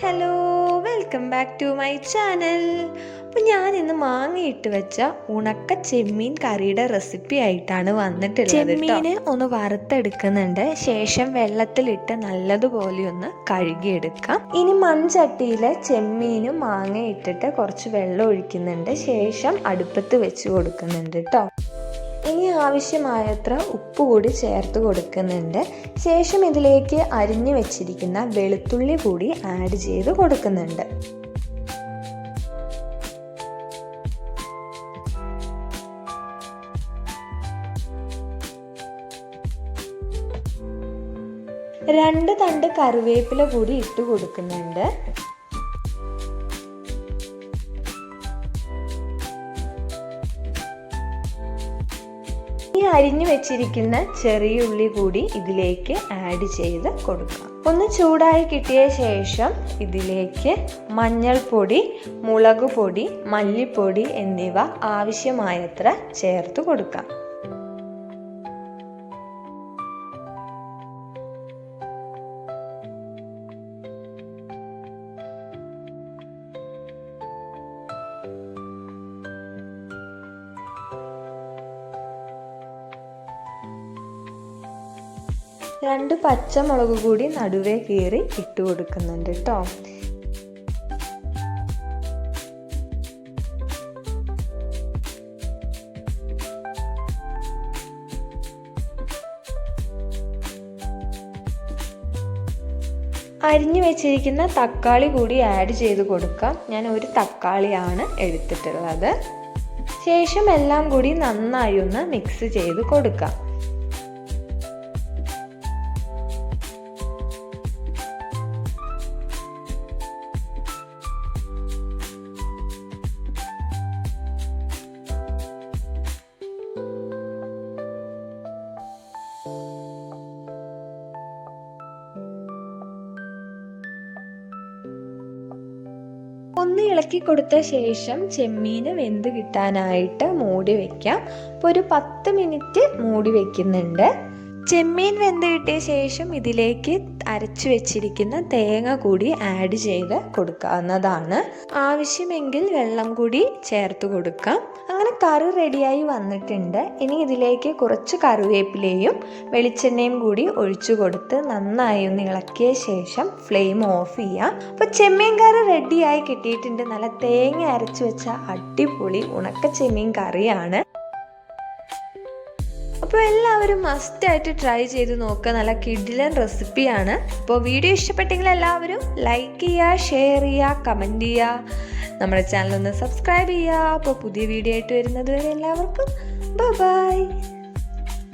Hello welcome back to my channel അപ്പോൾ ഞാൻ ഇന്ന് മാങ്ങയിട്ട് വെച്ച ഉണക്ക ചെമ്മീൻ കറിയുടെ റെസിപ്പി ആയിട്ടാണ് വന്നിട്ടുള്ളത് ചെമ്മീന് ഒന്ന് വറുത്തെടുക്കുന്നുണ്ട്. ശേഷം വെള്ളത്തിലിട്ട് നല്ലതുപോലെ ഒന്ന് കഴുകിയെടുക്കാം. ഇനി മൺചട്ടിയിൽ ചെമ്മീനും മാങ്ങ ഇട്ടിട്ട് കുറച്ച് വെള്ളം ഒഴിക്കുന്നുണ്ട്. ശേഷം അടുപ്പത്ത് വെച്ച് കൊടുക്കുന്നുണ്ട് കേട്ടോ. ഇനി ആവശ്യമായത്ര ഉപ്പ് കൂടി ചേർത്ത് കൊടുക്കുന്നുണ്ട്. ശേഷം ഇതിലേക്ക് അരിഞ്ഞു വെച്ചിരിക്കുന്ന വെളുത്തുള്ളി കൂടി ആഡ് ചെയ്ത് കൊടുക്കുന്നുണ്ട്. രണ്ട് തണ്ട് കറിവേപ്പില കൂടി ഇട്ട് കൊടുക്കുന്നുണ്ട്. അരിഞ്ഞു വെച്ചിരിക്കുന്ന ചെറിയ ഉള്ളി കൂടി ഇതിലേക്ക് ആഡ് ചെയ്ത് കൊടുക്കാം. ഒന്ന് ചൂടായി കിട്ടിയ ശേഷം ഇതിലേക്ക് മഞ്ഞൾപ്പൊടി മുളക് പൊടി മല്ലിപ്പൊടി എന്നിവ ആവശ്യമായത്ര ചേർത്ത് കൊടുക്കാം. രണ്ട് പച്ചമുളക് കൂടി നടുവേ കീറി ഇട്ട് കൊടുക്കുന്നുണ്ട് കേട്ടോ അരിഞ്ഞു വെച്ചിരിക്കുന്ന തക്കാളി കൂടി ആഡ് ചെയ്ത് കൊടുക്കാം. ഞാൻ ഒരു തക്കാളിയാണ് എടുത്തിട്ടുള്ളത്. ശേഷം എല്ലാം കൂടി നന്നായി ഒന്ന് മിക്സ് ചെയ്ത് കൊടുക്കാം. ഒന്ന് ഇളക്കി കൊടുത്ത ശേഷം ചെമ്മീന് വെന്ത് കിട്ടാനായിട്ട് മൂടി വെക്കാം. അപ്പോൾ ഒരു പത്ത് മിനിറ്റ് മൂടി വെക്കുന്നുണ്ട്. ചെമ്മീൻ വെന്ത് കിട്ടിയ ശേഷം ഇതിലേക്ക് അരച്ചു വെച്ചിരിക്കുന്ന തേങ്ങ കൂടി ആഡ് ചെയ്ത് കൊടുക്കാവുന്നതാണ്. ആവശ്യമെങ്കിൽ വെള്ളം കൂടി ചേർത്ത് കൊടുക്കാം. അങ്ങനെ കറി റെഡിയായി വന്നിട്ടുണ്ട്. ഇനി ഇതിലേക്ക് കുറച്ച് കറിവേപ്പിലയും വെളിച്ചെണ്ണയും കൂടി ഒഴിച്ചു കൊടുത്ത് നന്നായി ഒന്ന് ഇളക്കിയ ശേഷം ഫ്ലെയിം ഓഫ് ചെയ്യാം. അപ്പോൾ ചെമ്മീൻ കറി റെഡിയായി കിട്ടിയിട്ടുണ്ട്. നല്ല തേങ്ങ അരച്ചു വെച്ച അടിപൊളി ഉണക്ക ചെമ്മീൻ കറിയാണ്. അപ്പോൾ എല്ലാവരും മസ്റ്റായിട്ട് ട്രൈ ചെയ്ത് നോക്കുക. നല്ല കിഡിലൻ റെസിപ്പിയാണ് അപ്പോൾ വീഡിയോ ഇഷ്ടപ്പെട്ടെങ്കിൽ എല്ലാവരും ലൈക്ക് ചെയ്യുക ഷെയർ ചെയ്യുക കമന്റ് ചെയ്യുക. നമ്മുടെ ചാനലൊന്ന് സബ്സ്ക്രൈബ് ചെയ്യുക. അപ്പോൾ പുതിയ വീഡിയോ ആയിട്ട് വരുന്നത് വരെ എല്ലാവർക്കും ബൈ